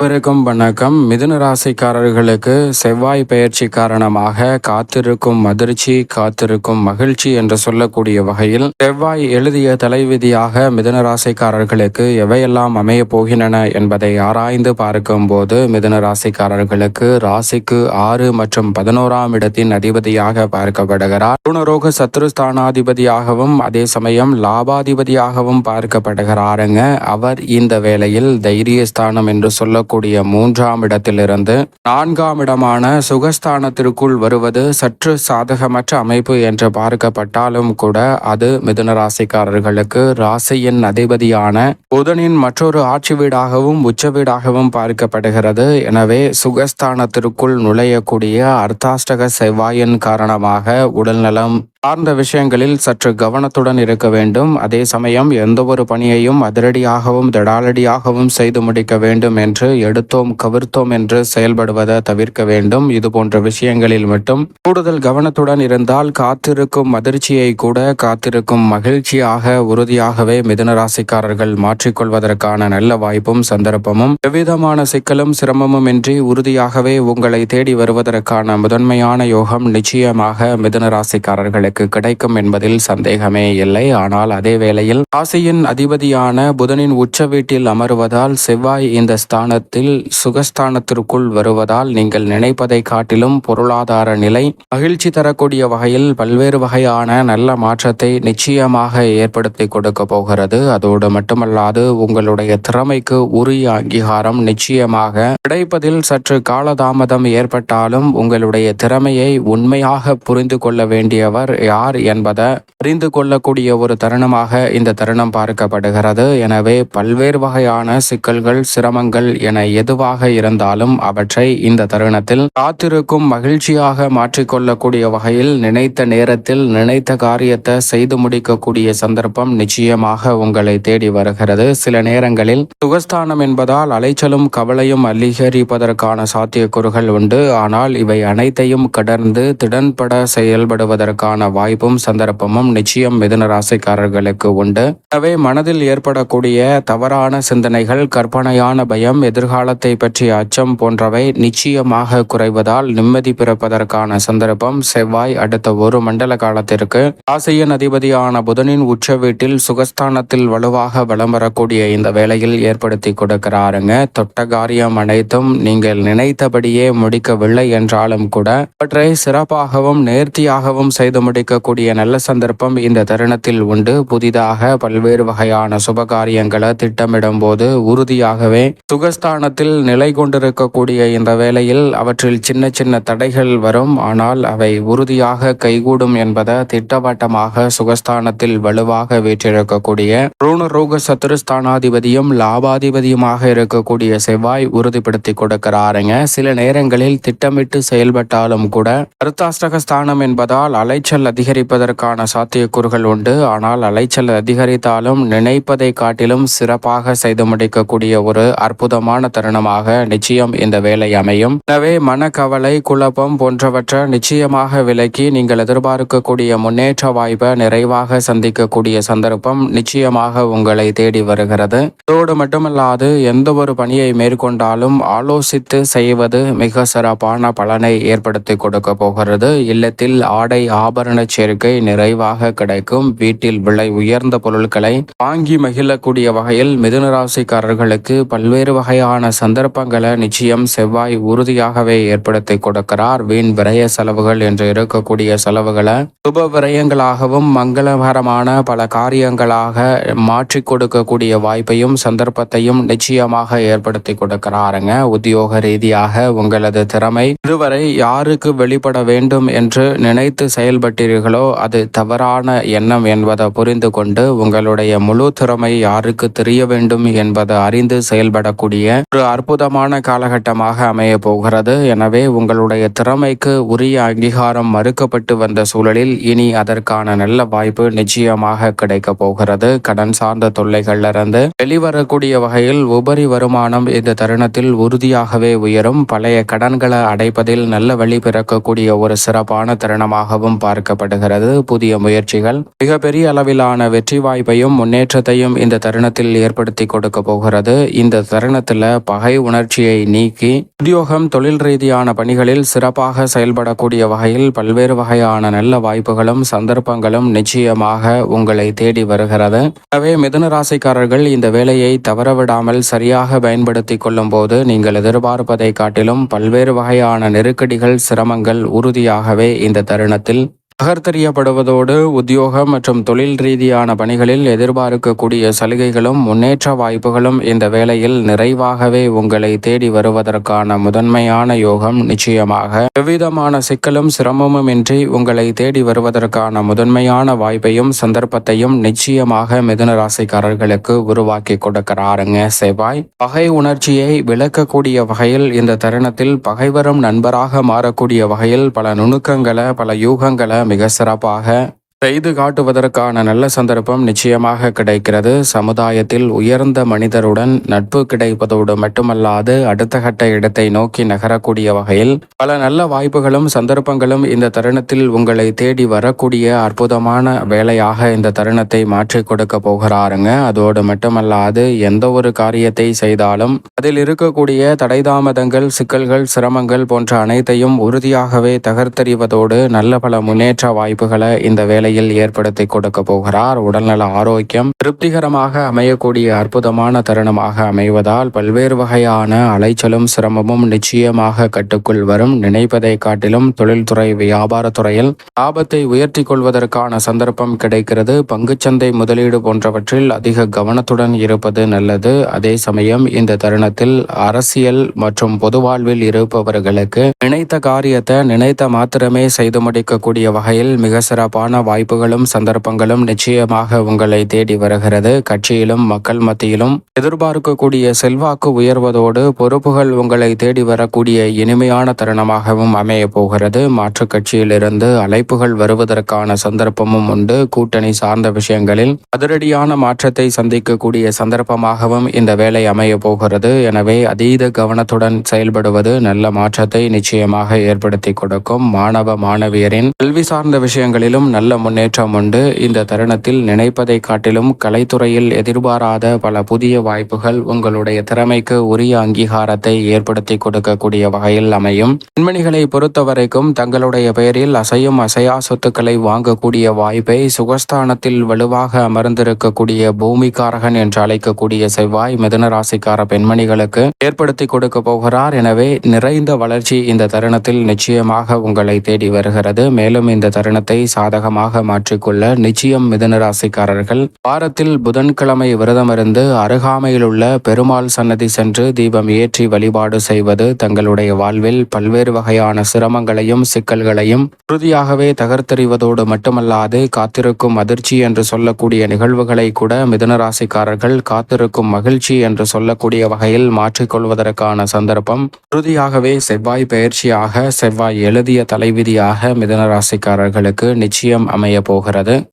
அனைவருக்கும் வணக்கம். மிதுன ராசிக்காரர்களுக்கு செவ்வாய் பெயர்ச்சி காரணமாக காத்திருக்கும் அதிர்ச்சி காத்திருக்கும் மகிழ்ச்சி என்று சொல்லக்கூடிய வகையில் செவ்வாய் எழுதிய தலைவிதியாக மிதுன ராசிக்காரர்களுக்கு எவையெல்லாம் அமைய போகின்றன என்பதை ஆராய்ந்து பார்க்கும்போது மிதுன ராசிக்காரர்களுக்கு ராசிக்கு ஆறு மற்றும் பதினோராம் இடத்தின் அதிபதியாக பார்க்கப்படுகிறார். குணரோக சத்ருஸ்தானாதிபதியாகவும் அதே சமயம் லாபாதிபதியாகவும் பார்க்கப்படுகிறாருங்க. அவர் இந்த வேளையில் தைரியஸ்தானம் என்று சொல்ல சொல்லக்கூடிய மூன்றாம் இடத்திலிருந்து நான்காம் இடமான சுகஸ்தானத்திற்குள் வருவது சற்று சாதகமற்ற அமைப்பு என்று பார்க்கப்பட்டாலும் கூட அது மிதுன ராசிக்காரர்களுக்கு ராசியின் அதிபதியான புதனின் மற்றொரு ஆட்சி வீடாகவும் உச்ச வீடாகவும் பார்க்கப்படுகிறது. எனவே சுகஸ்தானத்திற்குள் நுழையக்கூடிய அர்த்தாஷ்டக செவ்வாயின் காரணமாக உடல்நலம் சார்ந்த விஷயங்களில் சற்று கவனத்துடன் இருக்க வேண்டும். அதே சமயம் எந்த ஒரு பணியையும் அதிரடியாகவும் தடாலடியாகவும் செய்து முடிக்க வேண்டும் என்று எடுத்தோம் கவிர்த்தோம் என்று செயல்படுவதை தவிர்க்க வேண்டும். இது போன்ற விஷயங்களில் மட்டும் கூடுதல் கவனத்துடன் இருந்தால் காத்திருக்கும் அதிர்ச்சியை கூட காத்திருக்கும் மகிழ்ச்சியாக உறுதியாகவே மிதுன ராசிக்காரர்கள் மாற்றிக்கொள்வதற்கான நல்ல வாய்ப்பும் சந்தர்ப்பமும் எவ்விதமான சிக்கலும் சிரமமும் இன்றி உறுதியாகவே உங்களை தேடி வருவதற்கான முதன்மையான யோகம் நிச்சயமாக மிதுன ராசிக்காரர்கள் கிடைக்கும் என்பதில் சந்தேகமே இல்லை. ஆனால் அதே வேளையில் ராசியின் அதிபதியான புதனின் உச்ச வீட்டில் அமருவதால் செவ்வாய் இந்த ஸ்தானத்தில் சுகஸ்தானத்திற்குள் வருவதால் நீங்கள் நினைப்பதை காட்டிலும் பொருளாதார நிலை மகிழ்ச்சி தரக்கூடிய வகையில் பல்வேறு வகையான நல்ல மாற்றத்தை நிச்சயமாக ஏற்படுத்தி கொடுக்க போகிறது. அதோடு மட்டுமல்லாது உங்களுடைய திறமைக்கு உரிய அங்கீகாரம் நிச்சயமாக கிடைப்பதில் சற்று காலதாமதம் ஏற்பட்டாலும் உங்களுடைய திறமையை உண்மையாக புரிந்து கொள்ள வேண்டியவர் யார் என்பதை அறிந்து கொள்ளக்கூடிய ஒரு தருணமாக இந்த தருணம் பார்க்கப்படுகிறது. எனவே பல்வேறு வகையான சிக்கல்கள் சிரமங்கள் என எதுவாக இருந்தாலும் அவற்றை இந்த தருணத்தில் காத்திருக்கும் மகிழ்ச்சியாக மாற்றிக்கொள்ளக்கூடிய வகையில் நினைத்த நேரத்தில் நினைத்த காரியத்தை செய்து முடிக்கக்கூடிய சந்தர்ப்பம் நிச்சயமாக உங்களை தேடி வருகிறது. சில நேரங்களில் சுகஸ்தானம் என்பதால் அலைச்சலும் கவலையும் அதிகரிப்பதற்கான சாத்தியக்கூறுகள் உண்டு. ஆனால் இவை அனைத்தையும் கடந்து திடன்பட செயல்படுவதற்கான வாய்ப்பும் சந்தர்ப்பமும் நிச்சயம் மிதுன ராசிக்காரர்களுக்கு உண்டு. எனவே மனதில் ஏற்படக்கூடிய தவறான சிந்தனைகள் கற்பனையான பயம் எதிர்காலத்தை பற்றிய அச்சம் போன்றவை நிச்சயமாக குறைவதால் நிம்மதி பிறப்பதற்கான சந்தர்ப்பம் செவ்வாய் அடுத்த ஒரு மண்டல காலத்திற்கு. ராசியின் அதிபதியான புதனின் உச்ச வீட்டில் சுகஸ்தானத்தில் வலுவாக வளம் வரக்கூடிய இந்த வேளையில் ஏற்படுத்தி கொடுக்கிறாருங்க. தொட்ட காரியம் அனைத்தும் நீங்கள் நினைத்தபடியே முடிக்கவில்லை என்றாலும் கூட அவற்றை சிறப்பாகவும் நேர்த்தியாகவும் செய்து முடி கிடைக்கக்கூடிய நல்ல சந்தர்ப்பம் இந்த தருணத்தில் உண்டு. புதிதாக பல்வேறு வகையான சுபகாரியங்களை திட்டமிடும் போது உறுதியாகவே சுகஸ்தானத்தில் நிலை கொண்டிருக்கக்கூடிய இந்த வேளையில் அவற்றில் சின்ன சின்ன தடைகள் வரும். ஆனால் அவை உறுதியாக கைகூடும் என்பதை திட்டவட்டமாக சுகஸ்தானத்தில் வலுவாக வீற்றிருக்கக்கூடிய ரூணரோக சத்துருஸ்தானாதிபதியும் லாபாதிபதியுமாக இருக்கக்கூடிய செவ்வாய் உறுதிப்படுத்தி கொடுக்கிறாருங்க. சில நேரங்களில் திட்டமிட்டு செயல்பட்டாலும் கூட அர்த்தாஷ்டக ஸ்தானம் என்பதால் அலைச்சல் அதிகரிப்பதற்கான சாத்தியக்கூறுகள் உண்டு. ஆனால் அலைச்சல் அதிகரித்தாலும் நினைப்பதை காட்டிலும் சிறப்பாக செய்து முடிக்கக்கூடிய ஒரு அற்புதமான தருணமாக நிச்சயம் இந்த வேலை அமையும். எனவே மனக்கவலை குழப்பம் போன்றவற்றை நிச்சயமாக விலக்கி நீங்கள் எதிர்பார்க்கக்கூடிய முன்னேற்ற வாய்ப்பை நிறைவாக சந்திக்கக்கூடிய சந்தர்ப்பம் நிச்சயமாக உங்களை தேடி வருகிறது. அதோடு மட்டுமல்லாது எந்த ஒரு பணியை மேற்கொண்டாலும் ஆலோசித்து செய்வது மிக சிறப்பான பலனை ஏற்படுத்தி கொடுக்க போகிறது. இல்லத்தில் ஆடை ஆபரண சேர்க்கை நிறைவாக கிடைக்கும். வீட்டில் விலை உயர்ந்த பொருட்களை வாங்கி மகிழக்கூடிய வகையில் மிதுன ராசிக்காரர்களுக்கு பல்வேறு வகையான சந்தர்ப்பங்களை நிச்சயம் செவ்வாய் உறுதியாகவே ஏற்படுத்தி கொடுக்கிறார். வீண் விரய செலவுகள் என்று இருக்கக்கூடிய செலவுகளை சுப விரயங்களாகவும் மங்களகரமான பல காரியங்களாக மாற்றி கொடுக்கக்கூடிய வாய்ப்பையும் சந்தர்ப்பத்தையும் நிச்சயமாக ஏற்படுத்தி கொடுக்கிறாருங்க. உத்தியோக ரீதியாக உங்களது திறமை இதுவரை யாருக்கு வெளிப்பட வேண்டும் என்று நினைத்து செயல்பட்டு செய்கிறீர்களோ அது தவறான எண்ணம் என்பதை புரிந்து கொண்டு உங்களுடைய முழு திறமை யாருக்கு தெரிய வேண்டும் என்பதை அறிந்து செயல்படக்கூடிய ஒரு அற்புதமான காலகட்டமாக அமைய போகிறது. எனவே உங்களுடைய திறமைக்கு உரிய அங்கீகாரம் மறுக்கப்பட்டு வந்த சூழலில் இனி அதற்கான நல்ல வாய்ப்பு நிச்சயமாக கிடைக்க போகிறது. கடன் சார்ந்த தொல்லைகளிலிருந்து வெளிவரக்கூடிய வகையில் உபரி வருமானம் இந்த தருணத்தில் உறுதியாகவே உயரும். பழைய கடன்களை அடைப்பதில் நல்ல வழி பிறக்கக்கூடிய ஒரு சிறப்பான தருணமாகவும் பார்க்க எதிர்பார்க்கப்படுகிறது புதிய முயற்சிகள். மிகப்பெரிய அளவிலான வெற்றி வாய்ப்பையும் முன்னேற்றத்தையும் இந்த தருணத்தில் ஏற்படுத்தி கொடுக்க போகிறது. இந்த தருணத்தில் பகை உணர்ச்சியை நீக்கி உத்தியோகம் தொழில் ரீதியான பணிகளில் சிறப்பாக செயல்படக்கூடிய வகையில் பல்வேறு வகையான நல்ல வாய்ப்புகளும் சந்தர்ப்பங்களும் நிச்சயமாக உங்களை தேடி வருகிறது. எனவே மிதுன ராசிக்காரர்கள் இந்த வேலையை தவறவிடாமல் சரியாக பயன்படுத்தி கொள்ளும் போது நீங்கள் எதிர்பார்ப்பதை காட்டிலும் பல்வேறு வகையான நெருக்கடிகள் சிரமங்கள் உறுதியாகவே இந்த தருணத்தில் நகர்த்தறியப்படுவதோடு உத்தியோகம் மற்றும் தொழில் ரீதியான பணிகளில் எதிர்பார்க்கக்கூடிய சலுகைகளும் முன்னேற்ற வாய்ப்புகளும் இந்த வேளையில் நிறைவாகவே உங்களை தேடி வருவதற்கான முதன்மையான யோகம் நிச்சயமாக. எவ்விதமான சிக்கலும் சிரமமுமின்றி உங்களை தேடி வருவதற்கான முதன்மையான வாய்ப்பையும் சந்தர்ப்பத்தையும் நிச்சயமாக மிதுன ராசிக்காரர்களுக்கு உருவாக்கி கொடுக்கிறாருங்க. செவ்வாய் பகை உணர்ச்சியை விளக்கக்கூடிய வகையில் இந்த தருணத்தில் பகைவரும் நண்பராக மாறக்கூடிய வகையில் பல நுணுக்கங்களை பல யூகங்களை மிக சிறப்பாக செய்து காட்டுவதற்கான நல்ல சந்தர்ப்பம் நிச்சயமாக கிடைக்கிறது. சமுதாயத்தில் உயர்ந்த மனிதருடன் நட்பு கிடைப்பதோடு மட்டுமல்லாது அடுத்த கட்ட இடத்தை நோக்கி நகரக்கூடிய வகையில் பல நல்ல வாய்ப்புகளும் சந்தர்ப்பங்களும் இந்த தருணத்தில் உங்களை தேடி வரக்கூடிய அற்புதமான வேலையாக இந்த தருணத்தை மாற்றி கொடுக்க போகிறாருங்க. அதோடு மட்டுமல்லாது எந்த ஒரு காரியத்தை செய்தாலும் அதில் இருக்கக்கூடிய தடைதாமதங்கள் சிக்கல்கள் சிரமங்கள் போன்ற அனைத்தையும் உறுதியாகவே தகர்த்தெறிவதோடு நல்ல பல முன்னேற்ற வாய்ப்புகளை இந்த வேலை நிலையில் ஏற்படுத்தி கொடுக்க போகிறார். உடல்நல ஆரோக்கியம் திருப்திகரமாக அமையக்கூடிய அற்புதமான தருணமாக அமைவதால் பல்வேறு வகையான அலைச்சலும் சிரமமும் நிச்சயமாக கட்டுக்குள் வரும். நினைப்பதை காட்டிலும் தொழில்துறை வியாபாரத்துறையில் லாபத்தை உயர்த்தி கொள்வதற்கான சந்தர்ப்பம் கிடைக்கிறது. பங்குச்சந்தை முதலீடு போன்றவற்றில் அதிக கவனத்துடன் இருப்பது நல்லது. அதே சமயம் இந்த தருணத்தில் அரசியல் மற்றும் பொது வாழ்வில் இருப்பவர்களுக்கு நினைத்த காரியத்தை நினைத்த மாத்திரமே செய்து முடிக்கக்கூடிய வகையில் மிக சிறப்பான வாய்ப்பு வாய்ப்புகளும் சந்தர்ப்பங்களும் நிச்சயமாக உங்களை தேடி வருகிறது. கட்சியிலும் மக்கள் மத்தியிலும் எதிர்பார்க்கக்கூடிய செல்வாக்கு உயர்வதோடு பொறுப்புகள் உங்களை தேடி வரக்கூடிய இனிமையான தருணமாகவும் அமைய போகிறது. மாற்று கட்சியிலிருந்து அழைப்புகள் வருவதற்கான சந்தர்ப்பமும் உண்டு. கூட்டணி சார்ந்த விஷயங்களில் அதிரடியான மாற்றத்தை சந்திக்கக்கூடிய சந்தர்ப்பமாகவும் இந்த வேலை அமைய போகிறது. எனவே அதீத கவனத்துடன் செயல்படுவது நல்ல மாற்றத்தை நிச்சயமாக ஏற்படுத்தி கொடுக்கும். மாணவ மாணவியரின் கல்வி சார்ந்த விஷயங்களிலும் நல்ல முன்னேற்றம் உண்டு. இந்த தருணத்தில் நினைப்பதை காட்டிலும் கலைத்துறையில் எதிர்பாராத பல புதிய வாய்ப்புகள் உங்களுடைய திறமைக்கு உரிய அங்கீகாரத்தை ஏற்படுத்தி கொடுக்கக்கூடிய வகையில் அமையும். பெண்மணிகளை பொறுத்தவரைக்கும் தங்களுடைய பெயரில் அசையும் அசையா சொத்துக்களை வாங்கக்கூடிய வாய்ப்பை சுகஸ்தானத்தில் வலுவாக அமர்ந்திருக்கக்கூடிய பூமிக்காரகன் என்று அழைக்கக்கூடிய செவ்வாய் மிதனராசிக்கார பெண்மணிகளுக்கு ஏற்படுத்தி கொடுக்க போகிறார். எனவே நிறைந்த வளர்ச்சி இந்த தருணத்தில் நிச்சயமாக உங்களை தேடி வருகிறது. மேலும் இந்த தருணத்தை சாதகமாக மாற்றிக்கொள்ள நிச்சயம் மிதனராசிக்காரர்கள் வாரத்தில் புதன்கிழமை விரதமிருந்து அருகாமையில் உள்ள பெருமாள் சன்னதி சென்று தீபம் ஏற்றி வழிபாடு செய்வது தங்களுடைய வாழ்வில் பல்வேறு வகையான சிரமங்களையும் சிக்கல்களையும் உறுதியாகவே தகர்த்தறிவதோடு மட்டுமல்லாது காத்திருக்கும் அதிர்ச்சி என்று சொல்லக்கூடிய நிகழ்வுகளை கூட மிதனராசிக்காரர்கள் காத்திருக்கும் மகிழ்ச்சி என்று சொல்லக்கூடிய வகையில் மாற்றிக்கொள்வதற்கான சந்தர்ப்பம். உறுதியாகவே செவ்வாய் பயிற்சியாக செவ்வாய் எழுதிய தலைவிதியாக மிதனராசிக்காரர்களுக்கு நிச்சயம் அமை அமையப் போகிறது.